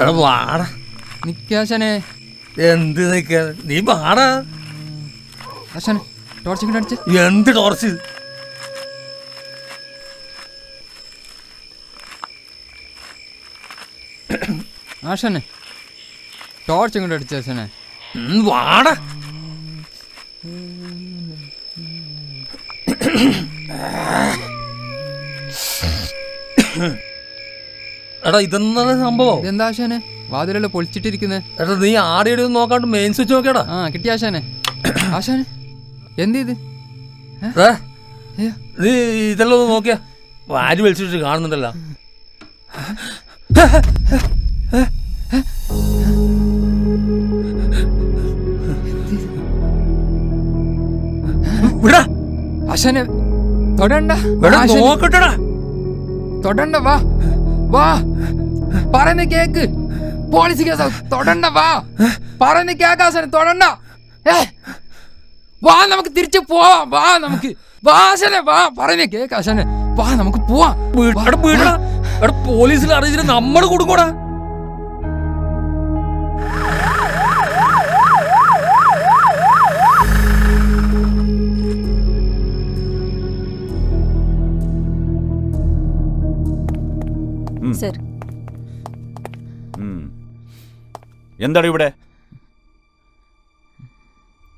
എടാ വാടാ. നിക്കാശനെ എന്ത് നിക്ക? നീ വാടാ. ആശാനെ ടോർച്ച് ഇങ്ങോട്ട് അടിച്ച്. എന്ത് ടോർച്ച് ആശാനെ ടോർച്ച് ഇങ്ങോട്ട് അടിച്ച് ആശാനെ. വാടാ. എടാ ഇതെന്നത് സംഭവം? ഇതെന്താ ആശാനെ? വാതിലെല്ലാം പൊളിച്ചിട്ടിരിക്കുന്നത് എടാ നീ ആടെ ഒന്നും നോക്കാണ്ട് മെയിൻ സ്വിച്ച് നോക്കിയടാ. ആ കിട്ടി ആശാനെ. ആശാനെ എന്ത് ഇത് ഏ? ഏ, നീ ഇതെല്ലാം ഒന്ന് നോക്കിയാ. വാരി വലിച്ചിട്ട് കാണുന്നുണ്ടല്ലോ. വിടാ. ആശാനെ തൊടണ്ട. എടാ ആശാനെ, നോക്കട്ടെടാ. തൊടണ്ട വാ. വാ. പറയുന്ന കേക്ക്. പോളിസി കേസ് തൊടണ്ട വാ. പറയുന്ന കേക്കാസന തൊടണ്ട. ഏ. വാ നമുക്ക് തിരിച്ചു പോവാം. വാ നമുക്ക്. വാശനെ വാ. പറഞ്ഞു കേക്കാശനെ വാ നമുക്ക് പോവാം. പോലീസിൽ അറിയിച്ചിട്ട് നമ്മൾ കൊടുക്കൂടാ സർ. എന്താണ് ഇവിടെ?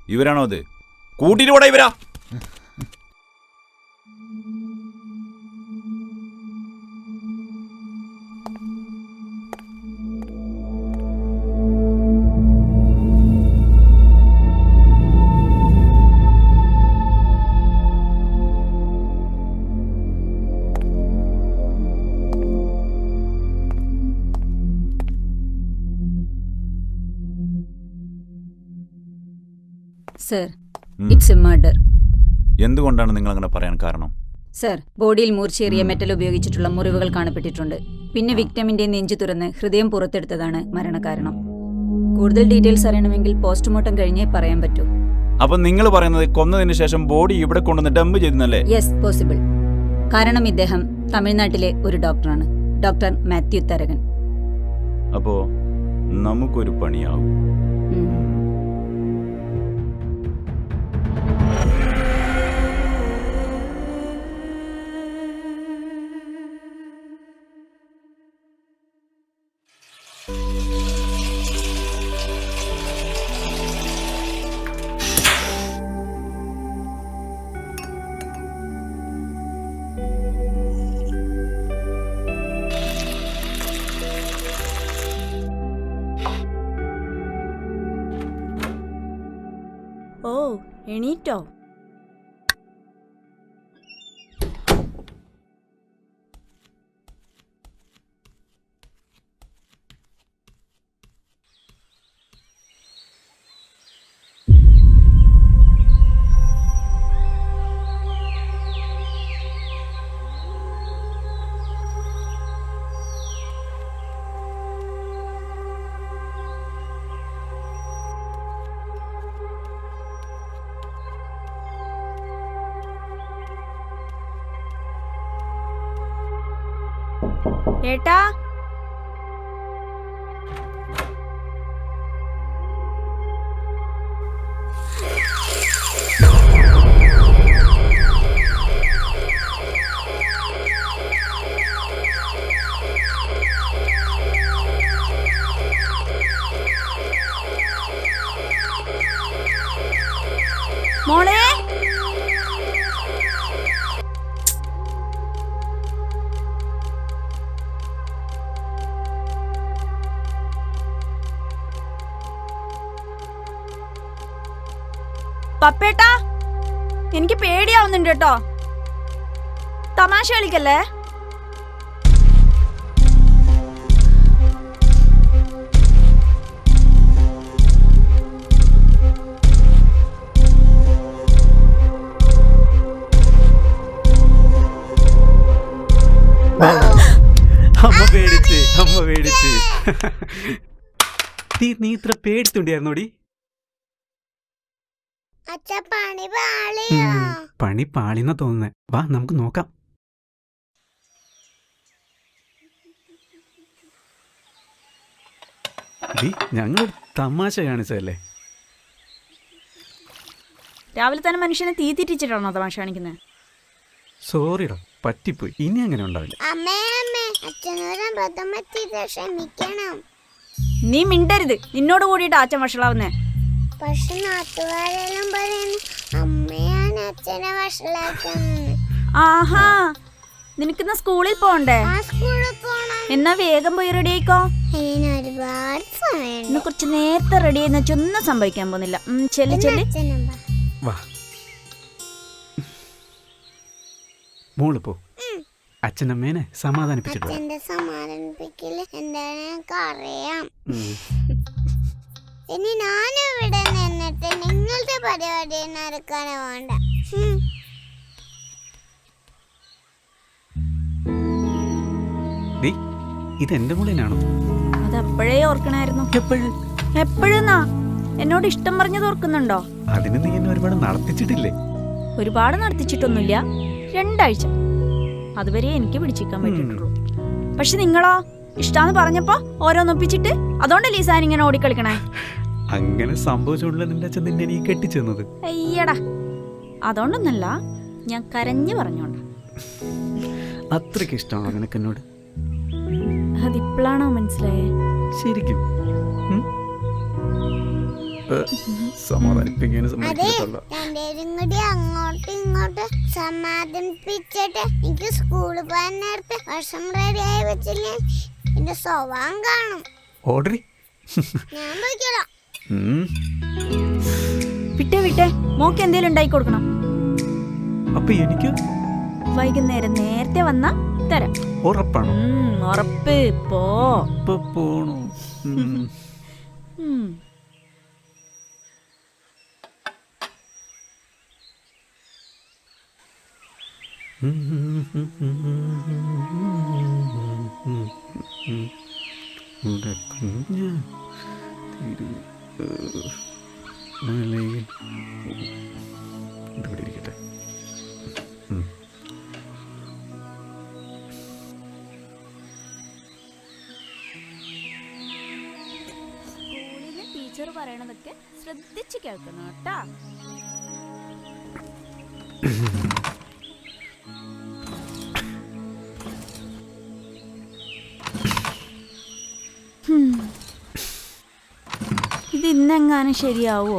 ഇവരാണോ അത് കൂട്ടിട്ട് ഇവിടെ ഇവരാ. സർ. ഉം. ഇറ്റ്സ് എ മർഡർ എന്തുകൊണ്ടാണ് നിങ്ങൾ അങ്ങനെ പറയാൻ കാരണം? സർ ബോഡിയിൽ മൂർച്ചയേറിയ മെറ്റൽ ഉപയോഗിച്ചിട്ടുള്ള മുറിവുകൾ കാണപ്പെട്ടിട്ടുണ്ട്. പിന്നെ വിക്ടമിന്റെ നെഞ്ചു തുറന്ന് ഹൃദയം പുറത്തെടുത്തതാണ് മരണകാരണം. കൂടുതൽ ഡീറ്റെയിൽസ് അറിയണമെങ്കിൽ പോസ്റ്റ്മോർട്ടം കഴിഞ്ഞേ പറയാൻ പറ്റൂ. അപ്പൊ നിങ്ങൾ പറയുന്നത് കൊന്നതിന് ശേഷം ബോഡി ഇവിടെ കൊണ്ടുവന്ന് ഡംപ് ചെയ്തെന്നല്ലേ യെസ് പോസിബിൾ കാരണം ഇദ്ദേഹം തമിഴ്നാട്ടിലെ ഒരു ഡോക്ടറാണ് ഡോക്ടർ മാത്യു തരകൻ. അപ്പോ നമുക്കൊരു പണിയാവും. ഉം. ഓ എണീറ്റോ? ஏட்டா കേട്ടോ തമാശ കളിക്കല്ലേ? അമ്മ പേടിച്ച് അമ്മ പേടിച്ച്. നീ നീ ഇത്ര പേടിത്തുണ്ടായിരുന്നോടി പണി പാളിയോ. പണി പാളിന്ന തോന്നുന്നേ. വാ നമുക്ക് നോക്കാം. ഞങ്ങൾ തമാശ കാണിച്ചതല്ലേ? രാവിലെ തന്നെ മനുഷ്യനെ തീ തിരിച്ചിട്ടാണോ തമാശ കാണിക്കുന്നത് സോറിടാ പറ്റിപ്പോയി. ഇനി അങ്ങനെ ഉണ്ടാവില്ല. നീ മിണ്ടരുത്. നിന്നോട് കൂടിയിട്ട് അച്ഛൻ വഷളാവുന്നേ. പക്ഷെ നാട്ടുകാരെല്ലാം പറയുന്നു അമ്മയാണ് അച്ഛനെ വഷളാക്കുന്നത്. ആഹാ നിനക്കിന്ന് സ്കൂളിൽ പോണ്ടേ? ആ സ്കൂളിൽ പോണം. എന്നാ വേഗം പോയി റെഡി ആയിക്കോ? ഇന്ന് കുറച്ച് നേരത്തെ റെഡി ആയി. വെച്ചാൽ ഒന്നും സംഭവിക്കാൻ പോകുന്നില്ല. ചെല്ലി ചെല്ലി. മോൾ പോ. അച്ഛനമ്മേനെ സമാധാനിപ്പിച്ചിട്ടുണ്ട് സമാധാനിപ്പിക്കില്ല എന്താണെന്ന് അറിയാം. ഇനി ഞാനിവിടെ നിന്നിട്ട് നിങ്ങളുടെ പരിപാടി നടക്കാനോ വേണ്ട. ഇതെന്റെ ഡി ഇത് എന്റെ മോളിനാണോ അത് അപ്പോഴേ ഓർക്കണായിരുന്നു. എപ്പോഴും? എപ്പോഴെന്നാ? എന്നോട് ഇഷ്ടം പറഞ്ഞത് ഓർക്കുന്നുണ്ടോ? അതിന് നീ എന്നെ ഒരുപാട് നടത്തിച്ചിട്ടില്ലേ? ഒരുപാട് നടത്തിച്ചിട്ടൊന്നുമില്ല. രണ്ടാഴ്ച. അതുവരെ എനിക്ക് പിടിച്ചിരിക്കാൻ പറ്റിയിട്ടുള്ളൂ. പക്ഷെ നിങ്ങളോ? ഇഷ്ടാന്ന് പറഞ്ഞപ്പോ ഓരോന്നൊപ്പിച്ചിട്ട് അതുകൊണ്ടല്ലേ ഈ ലീസാൻ ഇങ്ങനെ ഓടിക്കളിക്കണേ? അങ്ങനെ സംഭവിച്ചുകൊണ്ടുള്ള നിന്റെ അച്ഛൻ നിന്നെ നീ കെട്ടിച്ചെന്നത്? അയ്യടാ. അതുകൊണ്ടൊന്നല്ല ഞാൻ കരഞ്ഞു പറഞ്ഞോണ്ട. അത്രയ്ക്ക് ഇഷ്ടമാണോ നിനക്ക് എന്നോട് അതിപ്പോഴാണോ മനസ്സിലായേ? ശരിക്കും. സമാധാനിപ്പിക്കാനും അതെ സമ്മതിക്കത്തുള്ള രണ്ടുപേരും കൂടി അങ്ങോട്ടും ഇങ്ങോട്ടും സമാധാനിപ്പിച്ചിട്ട് എനിക്ക് സ്കൂളിൽ പോകാൻ നേരത്തെ വർഷം റെഡിയായി വെച്ചില്ലേ? എന്റെ സ്വഭാവം കാണും. ഓടറി ഞാൻ പോയിക്കോളാം. വിട്ടേ വിട്ടേ. മോക്ക് എന്തേലും ഉണ്ടാക്കി കൊടുക്കണം. അപ്പൊ എനിക്ക്? വൈകുന്നേരം നേരത്തെ വന്നാ തരാം. ഉറപ്പാണോ? ഉം, ഉറപ്പ്. പോ. ഉം ഉം ഉം. ഉം. ഉറക്കുന്ന തിരു മലയിൽ ഇതിവിടെ ഇരിക്കട്ടെ സ്കൂളിലെ ടീച്ചർ പറയണതൊക്കെ ശ്രദ്ധിച്ച് കേൾക്കണം കേട്ടാ. ഇത് ഇന്നെങ്ങാനും ശരിയാവോ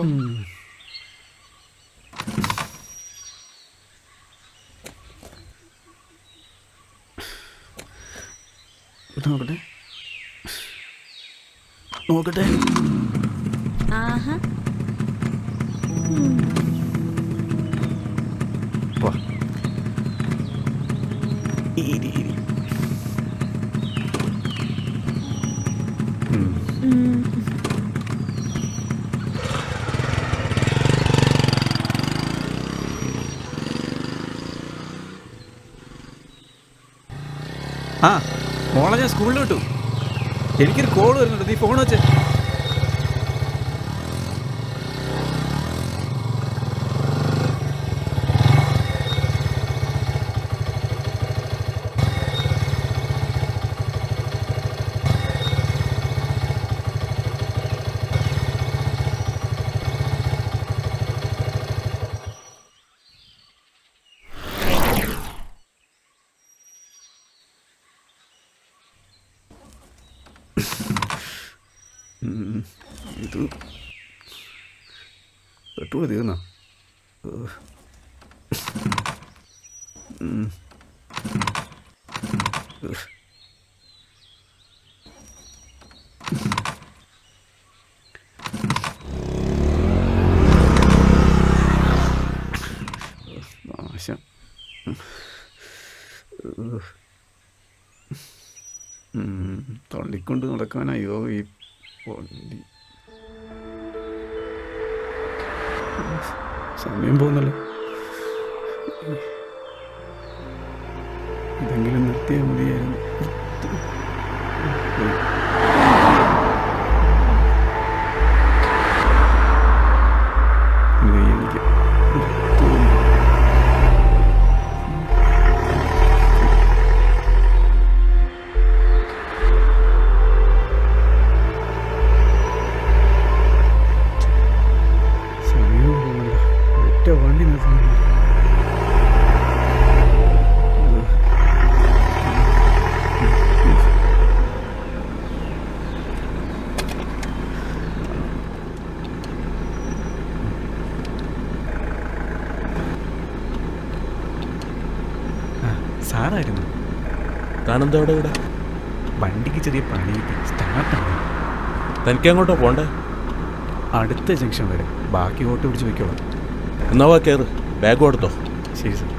നോക്കട്ടെ. നോക്കട്ടെ. ആഹാ. ഇരി ആ മോളെ ഞാൻ സ്കൂളിൽ എനിക്കൊരു കോൾ വരുന്നുണ്ട്. നീ ഫോൺ വെച്ചേ ഉം. ഇത് പെട്രോൾ തീർന്നോ ഏഹ്. ഉം. തള്ളിക്കൊണ്ട് നടക്കാനായോ ഈ വണ്ടി? സമയം പോകുന്നല്ലോ. നിർത്തിയാൽ മതിയായിരുന്നു. വണ്ടി നിർത്തുന്നില്ല താനെന്താ ഇവിടെ. വണ്ടിക്ക് ചെറിയ പണി സ്റ്റാർട്ടാണ് തനിക്ക് അങ്ങോട്ടോ പോണ്ടേ? അടുത്ത ജംഗ്ഷൻ വരെ. ബാക്കി ഓട്ടോ പിടിച്ച് വെക്കോളാം എന്നാ വാ കയറ് ബാഗ് കൊടുത്തോ. ശരി സാർ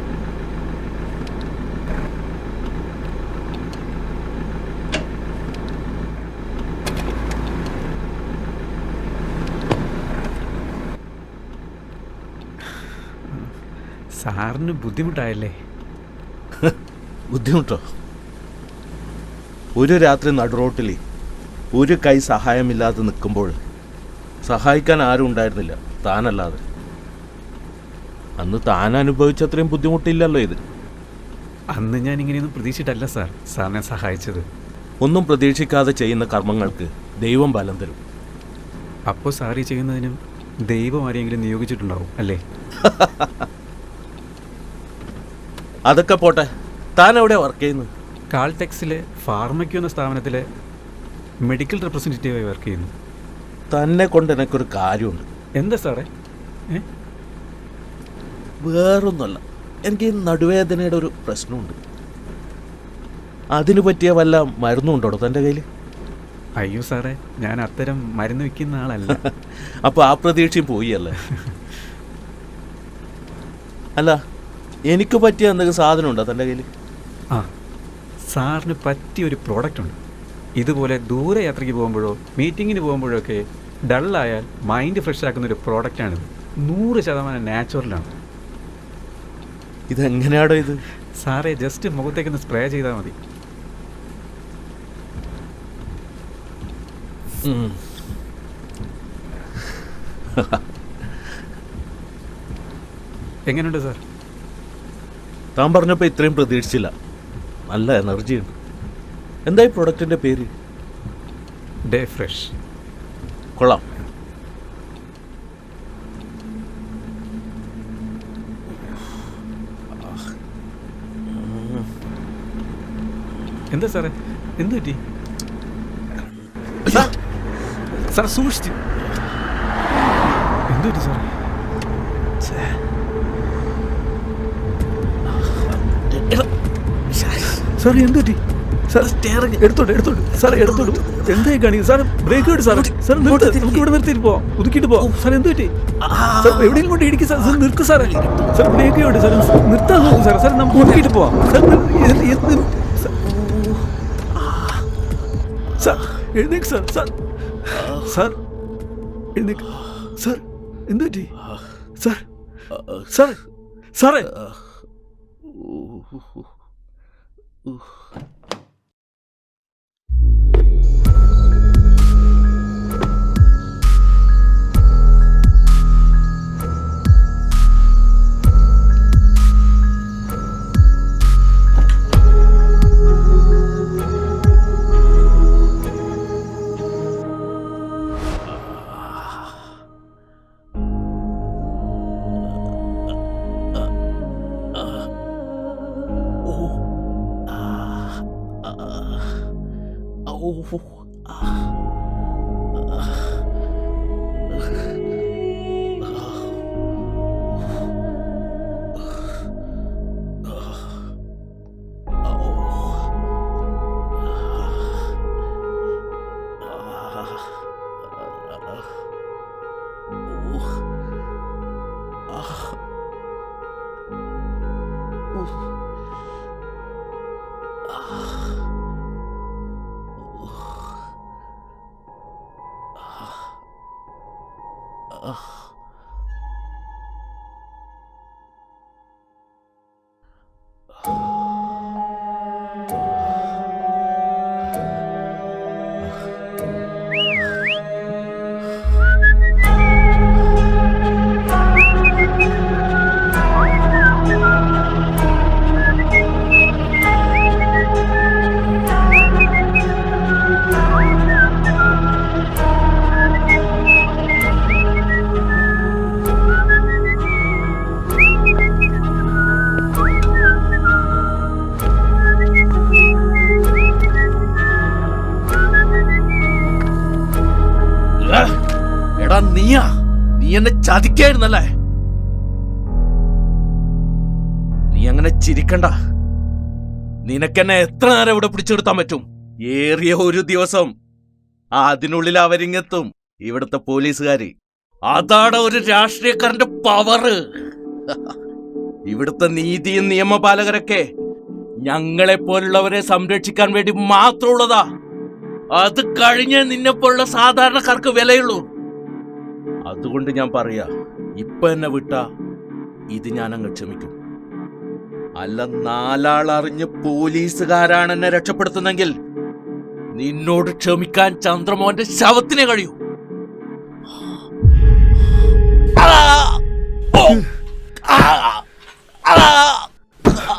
സാറിന് ബുദ്ധിമുട്ടായല്ലേ? ബുദ്ധിമുട്ടോ? ഒരു രാത്രി നടുറോട്ടിൽ ഒരു കൈ സഹായമില്ലാതെ നിൽക്കുമ്പോൾ സഹായിക്കാൻ ആരും ഉണ്ടായിരുന്നില്ല താനല്ലാതെ. അന്ന് താൻ അനുഭവിച്ചത്രയും ബുദ്ധിമുട്ടില്ലല്ലോ ഇത്. അന്ന് ഞാൻ ഇങ്ങനെയൊന്നും പ്രതീക്ഷിച്ചിട്ടല്ല സാർ. സാറിനെ സഹായിച്ചത്. ഒന്നും പ്രതീക്ഷിക്കാതെ ചെയ്യുന്ന കർമ്മങ്ങൾക്ക് ദൈവം ബലം തരും. അപ്പോൾ ഈ ചെയ്യുന്നതിനും ദൈവം ആരെങ്കിലും നിയോഗിച്ചിട്ടുണ്ടാവും അല്ലേ? അതൊക്കെ പോട്ടെ. താൻ എവിടെ വർക്ക് ചെയ്യുന്നത്? കാൾടെക്സിലെ ഫാർമയ്ക്കോ എന്ന സ്ഥാപനത്തിലെ മെഡിക്കൽ റെപ്രസെന്റേറ്റീവായി വർക്ക് ചെയ്യുന്നു. തന്നെ കൊണ്ട് എനിക്കൊരു കാര്യമുണ്ട്. എന്താ സാറേ? ഏ? വേറൊന്നുമല്ല. എനിക്ക് ഈ നടുവേദനയുടെ ഒരു പ്രശ്നമുണ്ട്. അതിന് പറ്റിയ വല്ല മരുന്നുണ്ടോ തന്റെ കയ്യിൽ അയ്യോ സാറേ ഞാൻ അത്തരം മരുന്ന് വിൽക്കുന്ന ആളല്ല. അപ്പോൾ ആ പ്രതീക്ഷയും പോയി അല്ലേ അല്ല എനിക്ക് പറ്റിയ എന്തെങ്കിലും സാധനം ഉണ്ടോ തന്റെ കയ്യിൽ ആ സാറിന് പറ്റിയ ഒരു പ്രോഡക്റ്റ് ഉണ്ട്. ഇതുപോലെ ദൂരെ യാത്രയ്ക്ക് പോകുമ്പോഴോ മീറ്റിങ്ങിന് പോകുമ്പോഴോ ഒക്കെ ഡള്ളായാൽ മൈൻഡ് ഫ്രഷ് ആക്കുന്ന ഒരു പ്രോഡക്റ്റാണിത് നൂറ് ശതമാനം നാച്ചുറലാണ് ഇതെങ്ങനെയാടോ ഇത്? സാറേ ജസ്റ്റ് മുഖത്തേക്കൊന്ന് സ്പ്രേ ചെയ്താൽ മതി. എങ്ങനെയുണ്ട് സാർ? താൻ പറഞ്ഞപ്പോൾ ഇത്രയും പ്രതീക്ഷിച്ചില്ല. നല്ല എനർജി ഉണ്ട്. എന്താ ഈ പ്രൊഡക്റ്റിന്റെ പേര്? ഡേ ഫ്രഷ് കൊള്ളാം. എന്താ സാറേ? എന്ത് പറ്റി? സാർ! സാർ സൂക്ഷിച്ച്. എന്ത് പറ്റി സാറേ? സാർ എന്ത് പറ്റി? സാർ എടുത്തോട്ട് എടുത്തോട്ട്. സാർ എടുത്തോട്ട്. എന്തായി കാണിക്കും സാർ ബ്രേക്ക് എടു സാർ സാർ നിർത്ത്. നമുക്ക് ഇവിടെ നിർത്തിയിട്ട് പോവാം. ഒതുക്കിയിട്ട് പോവാം. സാർ എന്ത് പറ്റി? സാർ എവിടെയും കൊണ്ട് ഇടിക്കും സാർ സാർ നിർത്ത് സാറേ. സാർ ബ്രേക്ക് ഉണ്ട് സാർ നിർത്താൻ നോക്കും സാർ സാർ നമുക്ക് ഒതുക്കിയിട്ട് പോവാം. സാർ എഴുന്നേക്ക് സാർ. സാർ സാർ എഴുന്നേക്ക്. സാർ എന്ത് പറ്റി? സാർ സാർ സാറേ. എടാ എന്നെ ചതിക്കായിരുന്നല്ലേ? നീ അങ്ങനെ ചിരിക്കണ്ട. നിനക്കെന്നെ എത്ര നേരം ഇവിടെ പിടിച്ചെടുത്താൻ പറ്റും? ഏറിയ ഒരു ദിവസം അതിനുള്ളിൽ അവരിങ്ങെത്തും ഇവിടുത്തെ പോലീസുകാര്. അതാണ് ഒരു രാഷ്ട്രീയക്കാരന്റെ പവറ്. ഇവിടുത്തെ നീതിയും നിയമപാലകരൊക്കെ ഞങ്ങളെ പോലുള്ളവരെ സംരക്ഷിക്കാൻ വേണ്ടി മാത്രമുള്ളതാ. അത് കഴിഞ്ഞേ നിന്നെ പോലുള്ള സാധാരണക്കാർക്ക് വിലയുള്ളൂ. അതുകൊണ്ട് ഞാൻ പറയാ ഇപ്പൊ എന്നെ വിട്ട ഇത് ഞാൻ അങ്ങ് ക്ഷമിക്കും അല്ല നാലാൾ അറിഞ്ഞ് പോലീസുകാരാണ് എന്നെ രക്ഷപ്പെടുത്തുന്നെങ്കിൽ നിന്നോട് ക്ഷമിക്കാൻ ചന്ദ്രമോഹന്റെ ശവത്തിനെ കഴിയൂ ആ! ആ! ആ!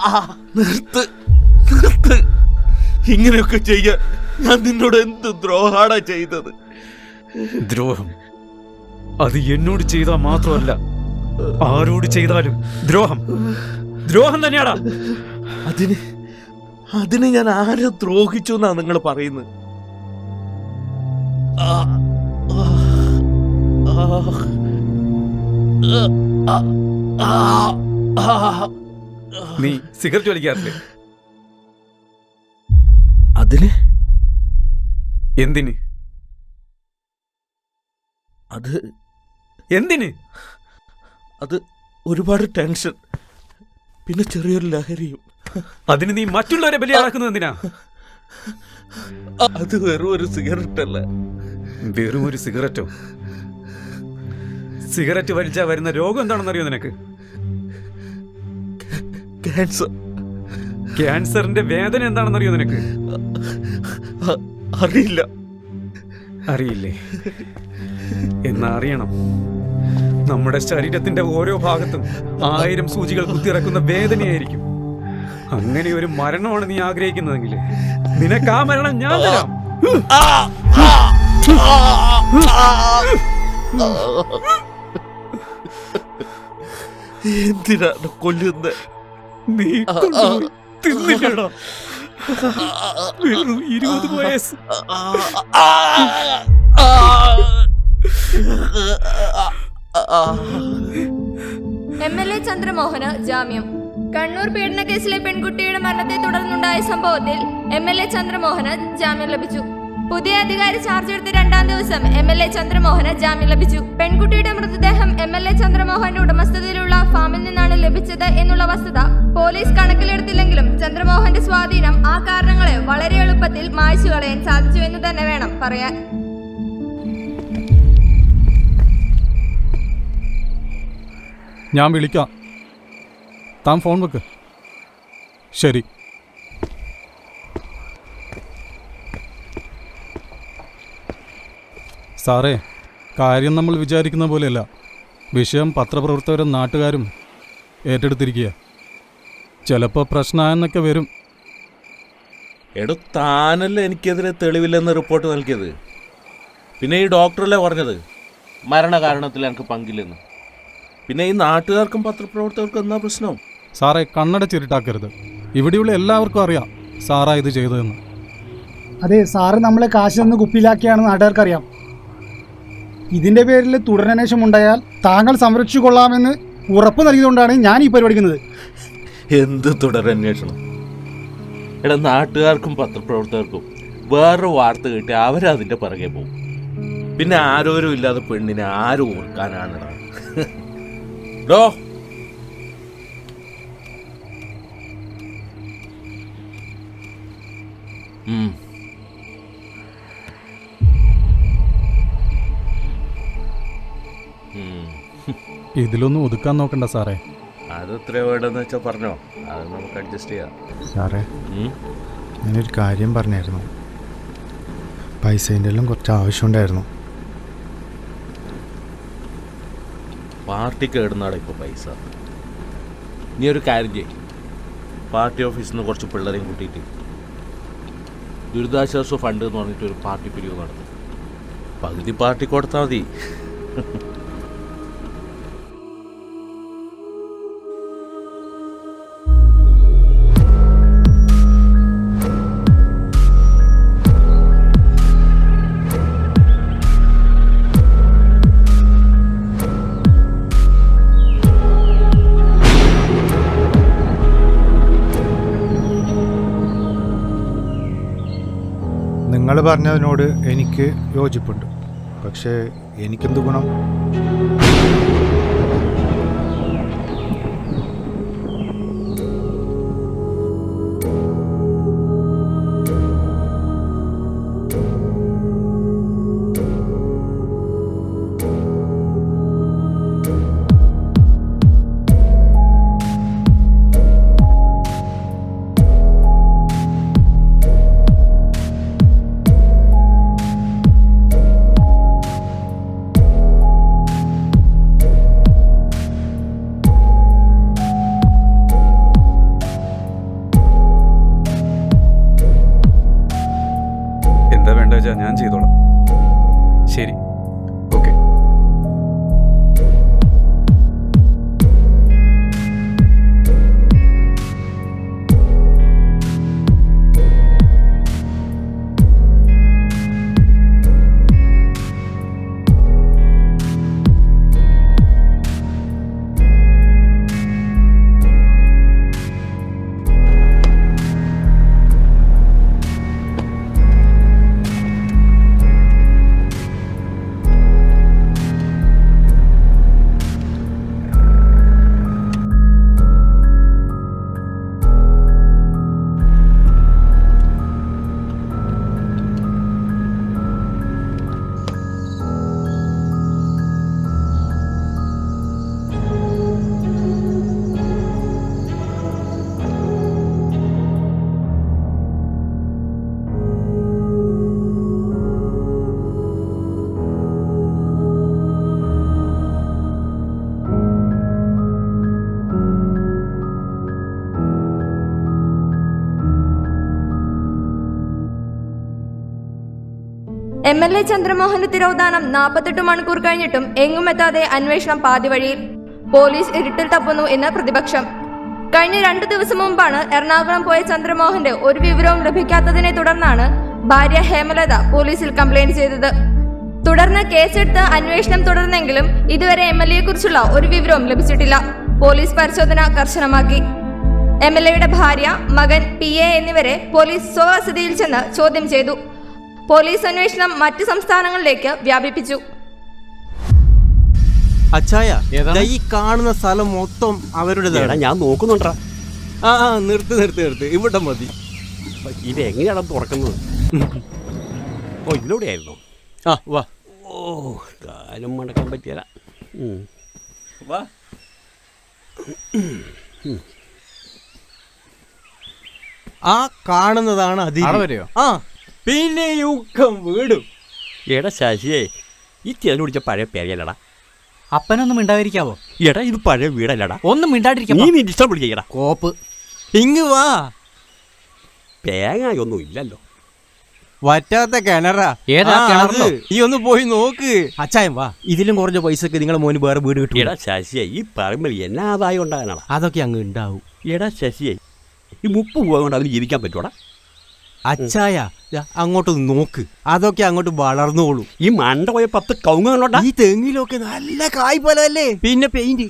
ആ! നിർത്ത് നിർത്ത് ഇങ്ങനെയൊക്കെ ചെയ്യാൻ ഞാൻ നിന്നോട് എന്ത് ദ്രോഹാടാ ചെയ്തത് ദ്രോഹം അത് എന്നോട് ചെയ്താൽ മാത്രമല്ല. ആരോട് ചെയ്താലും. ദ്രോഹം. ദ്രോഹം തന്നെയാടാ. അതിന് അതിന് ഞാൻ ആരെ ദ്രോഹിച്ചു എന്നാ നിങ്ങൾ പറയുന്നത്. നീ സിഗരറ്റ് വലിക്കാറില്ലേ? അതിന്? എന്തിന്? അത് എന്തിന്? അത് ഒരുപാട് ടെൻഷൻ. പിന്നെ ചെറിയൊരു ലഹരിയും. അതിന് നീ മറ്റുള്ളവരെ ബലിയാക്കുന്നത് എന്തിനാ? അത് വെറും ഒരു സിഗരറ്റ് അല്ല വെറും ഒരു സിഗരറ്റോ? സിഗരറ്റ് വലിച്ചാ വരുന്ന രോഗം എന്താണെന്നറിയോ നിനക്ക്? ക്യാൻസർ. ക്യാൻസറിന്റെ വേദന എന്താണെന്നറിയോ നിനക്ക്? അറിയില്ല. അറിയില്ലേ? എന്നാ അറിയണം. നമ്മുടെ ശരീരത്തിന്റെ ഓരോ ഭാഗത്തും ആയിരം സൂചികൾ കുത്തിയിറക്കുന്ന വേദനയായിരിക്കും. അങ്ങനെ ഒരു മരണമാണ് നീ ആഗ്രഹിക്കുന്നതെങ്കിൽ. നിനക്ക് ആ മരണം ഞാൻ തരാം. എന്തിനാണ് കൊല്ലുന്നത് നീ തിന്നില്ലടാ. വെറും ഇരുപത് വയസ്സ്. എം എൽ എ ചന്ദ്രമോഹന് ജാമ്യം. കണ്ണൂർ പീഡന കേസിലെ പെൺകുട്ടിയുടെ മരണത്തെ തുടർന്നുണ്ടായ സംഭവത്തിൽ എം എൽ എ ചന്ദ്രമോഹന് ജാമ്യം ലഭിച്ചു. പുതിയ അധികാരി ചാർജ് എടുത്ത രണ്ടാം ദിവസം എം എൽ എ ചന്ദ്രമോഹന് ജാമ്യം ലഭിച്ചു. പെൺകുട്ടിയുടെ മൃതദേഹം എം എൽ എ ചന്ദ്രമോഹന്റെ ഉടമസ്ഥതയിലുള്ള ഫാമിൽ നിന്നാണ് ലഭിച്ചത് എന്നുള്ള വസ്തുത പോലീസ് കണക്കിലെടുത്തില്ലെങ്കിലും ചന്ദ്രമോഹന്റെ സ്വാധീനം ആ കാരണങ്ങളെ വളരെ എളുപ്പത്തിൽ മായ്ച്ചു കളയാൻ സാധിച്ചു എന്ന് തന്നെ വേണം പറയാൻ. ഞാൻ വിളിക്കാം. താൻ ഫോൺ വെക്ക്. ശരി. സാറേ കാര്യം നമ്മൾ വിചാരിക്കുന്ന പോലെയല്ല. വിഷയം പത്രപ്രവർത്തകരും നാട്ടുകാരും ഏറ്റെടുത്തിരിക്കുക ചിലപ്പോൾ പ്രശ്നമായെന്നൊക്കെ വരും. എടോ താനല്ലേ എനിക്കെതിരെ തെളിവില്ലെന്ന് റിപ്പോർട്ട് നൽകിയത്? പിന്നെ ഈ ഡോക്ടറല്ലേ പറഞ്ഞത്? മരണകാരണത്തിൽ എനിക്ക് പങ്കില്ലെന്ന്. പിന്നെ ഈ നാട്ടുകാർക്കും പത്രപ്രവർത്തകർക്കും എന്നാ പ്രശ്നം? സാറേ കണ്ണടച്ചിരുട്ടാക്കരുത് ഇവിടെയുള്ള എല്ലാവർക്കും അറിയാം സാറാ ഇത് ചെയ്തതെന്ന്. അതെ സാറ് നമ്മളെ കാശ് തന്ന് കുപ്പിയിലാക്കിയാണ് നാട്ടുകാർക്കറിയാം. ഇതിന്റെ പേരിൽ തുടരന്വേഷണം ഉണ്ടായാൽ താങ്കൾ സംരക്ഷിച്ചു കൊള്ളാമെന്ന് ഉറപ്പ് നൽകിയതുകൊണ്ടാണ് ഞാൻ ഈ പരിപാടിക്കുന്നത് എന്ത് തുടരന്വേഷണം? എടാ നാട്ടുകാർക്കും പത്രപ്രവർത്തകർക്കും വേറൊരു വാർത്ത കിട്ടി അവരതിന്റെ പുറകെ പോകും. പിന്നെ ആരോരും ഇല്ലാതെ പെണ്ണിനെ ആരും ഓർക്കാനാണ് ഡോ. ഇതിലൊന്നും ഒതുക്കാൻ നോക്കണ്ട സാറേ. അത് എത്ര വേണ്ടെന്ന് വെച്ചാൽ പറഞ്ഞോ. അത് നമുക്ക് അഡ്ജസ്റ്റ് ചെയ്യാം. സാറേ. ഞാനൊരു കാര്യം പറഞ്ഞായിരുന്നു. പൈസേന്റെ എല്ലാം കുറച്ച് ആവശ്യമുണ്ടായിരുന്നു. പാർട്ടിക്ക് ഇടുന്നാടെ ഇപ്പോൾ പൈസ. നീ ഒരു കാര്യം ചെയ്യും. പാർട്ടി ഓഫീസിൽ നിന്ന് കുറച്ച് പിള്ളേരെയും കൂട്ടിയിട്ട് ദുരിതാശ്വാസ ഫണ്ട് എന്ന് പറഞ്ഞിട്ട് ഒരു പാർട്ടി പിരിവ് നടത്തും. പകുതി പാർട്ടി കൊടുത്താൽ മതി. പറഞ്ഞതിനോട് എനിക്ക് യോജിപ്പുണ്ട്. പക്ഷേ എനിക്കെന്ത് ഗുണം? എന്താ വേണ്ട വെച്ചാ ഞാൻ ചെയ്തോളാം എൽ എ ചന്ദ്രമോഹന്റെ തിരോധാനം നാൽപ്പത്തെട്ട് മണിക്കൂർ കഴിഞ്ഞിട്ടും എങ്ങുമെത്താതെ അന്വേഷണം പാതിവഴിയിൽ പോലീസ് ഇരുട്ടിൽ തപ്പുന്നു എന്ന് പ്രതിപക്ഷം. കഴിഞ്ഞ രണ്ടു ദിവസം മുമ്പാണ് എറണാകുളം പോയ ചന്ദ്രമോഹന്റെ ഒരു വിവരവും ലഭിക്കാത്തതിനെ തുടർന്നാണ് ഭാര്യ ഹേമലത പോലീസിൽ കംപ്ലൈന്റ് ചെയ്തത്. തുടർന്ന് കേസെടുത്ത് അന്വേഷണം തുടർന്നെങ്കിലും ഇതുവരെ എം എൽ എയെ കുറിച്ചുള്ള ഒരു വിവരവും ലഭിച്ചിട്ടില്ല. പോലീസ് പരിശോധന കർശനമാക്കി. എം എൽ എയുടെ ഭാര്യ മകൻ പി എ എന്നിവരെ പോലീസ് സ്വവസതിയിൽ ചെന്ന് ചോദ്യം ചെയ്തു. പോലീസ് അന്വേഷണം മറ്റ് സംസ്ഥാനങ്ങളിലേക്ക് വ്യാപിപ്പിച്ചു. അച്ചായ ഈ കാണുന്ന സ്ഥലം മൊത്തം അവരുടേതാണ്. ഞാൻ നോക്കുന്നുണ്ടാ ആ ആ നിർത്ത് നിർത്ത് നിർത്ത്. ഇവിടെ മതി. ഇത് എങ്ങനെയാണ് തുറക്കുന്നത്? ഓ ഇതിലൂടെയായിരുന്നു. ആ വാ. ഓ കാലം മടക്കാൻ പറ്റിയല്ല വാ. ആ കാണുന്നതാണ് അതിരോ ആ. പിന്നെ യുക്കം വീടും. എടാ ശശിയേ ഈ തിരഞ്ഞു പിടിച്ച പഴയ പേരയല്ലടാ. അപ്പനൊന്നും മിണ്ടാതിരിക്കാവോ? എടാ ഇത് പഴയ വീടല്ലടാ. ഒന്നും മിണ്ടാണ്ടിരിക്കാം നീ പിടിക്കടാ കോപ്പ്. ഇങ്ങ് വാ. പേങ്ങായൊന്നും ഇല്ലല്ലോ. വറ്റാത്ത കിണറാ. ഏതാ ആ, കിണറിലോ? അത്. നീ ഒന്ന് പോയി നോക്ക്. അച്ചായം വാ. ഇതിലും കുറഞ്ഞ പൈസക്ക് നിങ്ങൾ മോന് വേറെ വീട് കിട്ടും എടാ ശശിയെ ഈ പറമ്പിൽ എന്നാ ആദായം ഉണ്ടാകാനാണ് അതൊക്കെ അങ്ങ് ഉണ്ടാവും. എടാ ശശിയെ ഈ മുപ്പ് പോകാൻ കൊണ്ട് അതിന് ജീവിക്കാൻ പറ്റൂടാ അച്ചായ അങ്ങോട്ട് നോക്ക്. അതൊക്കെ അങ്ങോട്ട് വളർന്നോളൂ. ഈ മണ്ട പോയ പത്ത് കൗങ്ങുകളുണ്ടാ ഈ തെങ്ങിലൊക്കെ നല്ല കായ് പോലെ പിന്നെ പെയിന്റ്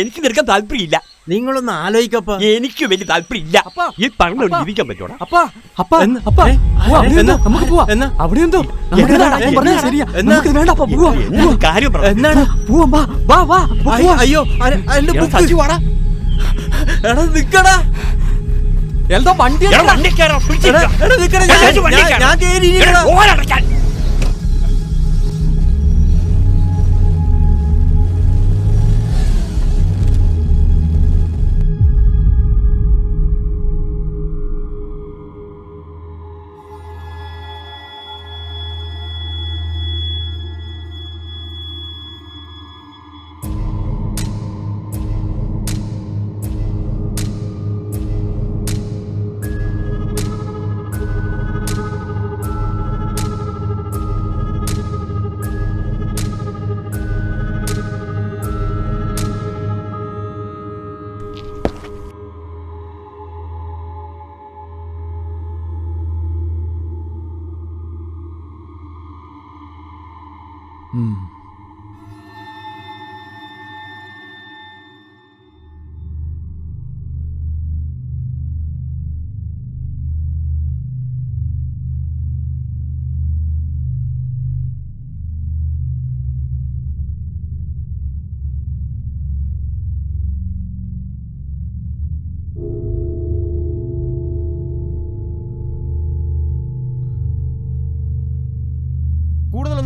എനിക്ക് നിൽക്കാൻ താല്പര്യമില്ല. നിങ്ങളൊന്ന് ആലോചിക്കപ്പ. എനിക്ക് വലിയ താല്പര്യമില്ല. ഈ പറഞ്ഞു ജീവിക്കാൻ പറ്റൂടാ. അപ്പാ അപ്പാ അപ്പാ. നമുക്ക് പോവാ. എന്നാ? അവിടെ എന്തോ? കാര്യം. അയ്യോ എടാ നിക്കടാ. എന്തോ വണ്ടി ഞാൻ കേറി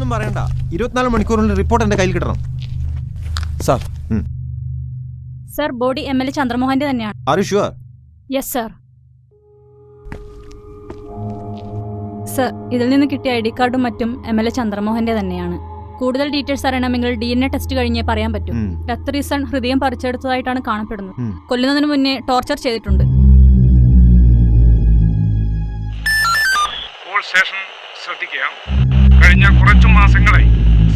ഒന്നും പറയണ്ട. ഇരുപത്തിനാല് മണിക്കൂറിനുള്ളിൽ റിപ്പോർട്ട് എന്റെ കയ്യിൽ കിട്ടണം. Sir. Sir body M L A ചന്ദ്രമോഹന്റെ തന്നെയാണ്. Are you sure yes sir sir ഇതിൽ നിന്ന് കിട്ടിയ ഐ ഡി കാർഡും മറ്റും എം എൽ എ ചന്ദ്രമോഹന്റെ തന്നെയാണ്. കൂടുതൽ ഡീറ്റെയിൽസ് അറിയണമെങ്കിൽ ഡി എൻ എ ടെസ്റ്റ് കഴിഞ്ഞേ പറയാൻ പറ്റും. ഡെത്ത് റീസൺ ഹൃദയം പറിച്ചെടുത്തതായിട്ടാണ് കാണപ്പെടുന്നത്. കൊല്ലുന്നതിന് മുന്നേ ടോർച്ചർ ചെയ്തിട്ടുണ്ട്. സ്റ്റേഷൻ ശ്രദ്ധിക്കുക കഴിഞ്ഞ കുറച്ചു മാസങ്ങളായി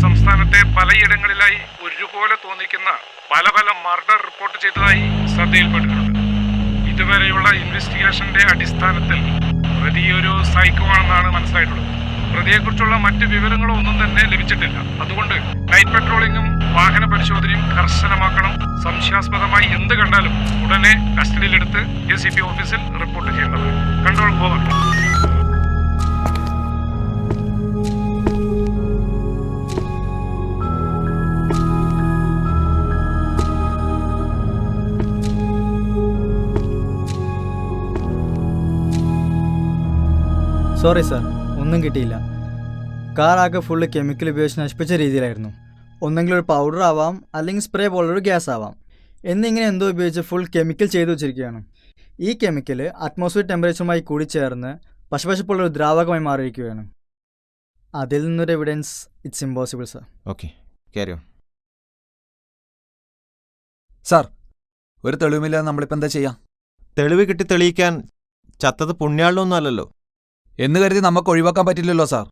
സംസ്ഥാനത്തെ പലയിടങ്ങളിലായി ഒരുപോലെ തോന്നിക്കുന്ന പല പല മർഡർ റിപ്പോർട്ട് ചെയ്തതായി ശ്രദ്ധയിൽപ്പെട്ടിട്ടുണ്ട്. ഇതുവരെയുള്ള ഇൻവെസ്റ്റിഗേഷന്റെ അടിസ്ഥാനത്തിൽ പ്രതി ഒരു സൈക്കോ ആണെന്നാണ് മനസ്സിലായിട്ടുള്ളത്. പ്രതിയെക്കുറിച്ചുള്ള മറ്റ് വിവരങ്ങളോ ഒന്നും തന്നെ ലഭിച്ചിട്ടില്ല. അതുകൊണ്ട് നൈറ്റ് പെട്രോളിംഗും വാഹന പരിശോധനയും കർശനമാക്കണം. സംശയാസ്പദമായി എന്ത് കണ്ടാലും ഉടനെ കസ്റ്റഡിയിലെടുത്ത് എ സി ഓഫീസിൽ റിപ്പോർട്ട് ചെയ്യേണ്ടതാണ്. Control over. സോറി സാർ ഒന്നും കിട്ടിയില്ല. കാർ ആകെ ഫുള്ള് കെമിക്കൽ ഉപയോഗിച്ച് നശിപ്പിച്ച രീതിയിലായിരുന്നു. ഒന്നെങ്കിലും ഒരു പൗഡർ ആവാം അല്ലെങ്കിൽ സ്പ്രേ പോലൊരു ഗ്യാസ് ആവാം. എന്നിങ്ങനെ എന്തോ ഉപയോഗിച്ച് ഫുൾ കെമിക്കൽ ചെയ്തു വെച്ചിരിക്കുകയാണ്. ഈ കെമിക്കൽ അറ്റ്മോസ്ഫിയർ ടെമ്പറേച്ചറുമായി കൂടിച്ചേർന്ന് പോലൊരു ദ്രാവകമായി മാറിയിരിക്കുകയാണ്. അതിൽ നിന്നൊരു evidence it's impossible sir okay carry on sir ഒരു തെളിവുമില്ലാതെ നമ്മളിപ്പോൾ എന്താ ചെയ്യാം? തെളിവ് കിട്ടി തെളിയിക്കാൻ ചത്തത് പുണ്യാളിനൊന്നും അല്ലല്ലോ. എന്ന് കരുതി നമുക്ക് ഒഴിവാക്കാൻ പറ്റില്ലല്ലോ സാർ.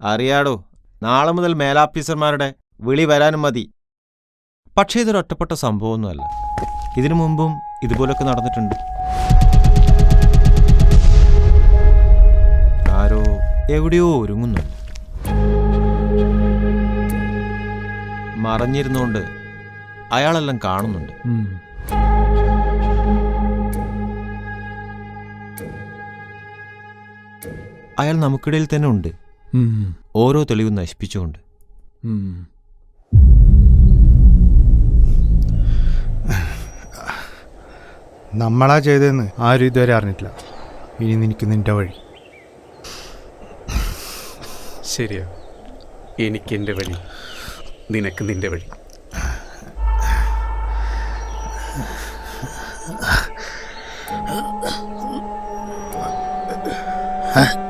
അറിയാടോ നാളെ മുതൽ മേലാഫീസർമാരുടെ വിളി വരാനും മതി. പക്ഷേ ഇതൊരു ഒറ്റപ്പെട്ട സംഭവമൊന്നുമല്ല. ഇതിനു മുമ്പും ഇതുപോലൊക്കെ നടന്നിട്ടുണ്ട്. ആരോ എവിടെയോ ഒരുങ്ങുന്നുണ്ട്. മറഞ്ഞിരുന്നുകൊണ്ട് അയാളെല്ലാം കാണുന്നുണ്ട്. അയാൾ നമുക്കിടയിൽ തന്നെ ഉണ്ട്. ഓരോ തെളിവും നശിപ്പിച്ചുകൊണ്ട്. നമ്മളാ ചെയ്തതെന്ന് ആരും ഇതുവരെ അറിഞ്ഞിട്ടില്ല. ഇനി നിനക്ക് നിന്റെ വഴി. ശരിയാ. എനിക്ക് എന്റെ വഴി. നിനക്ക് നിന്റെ വഴി. എം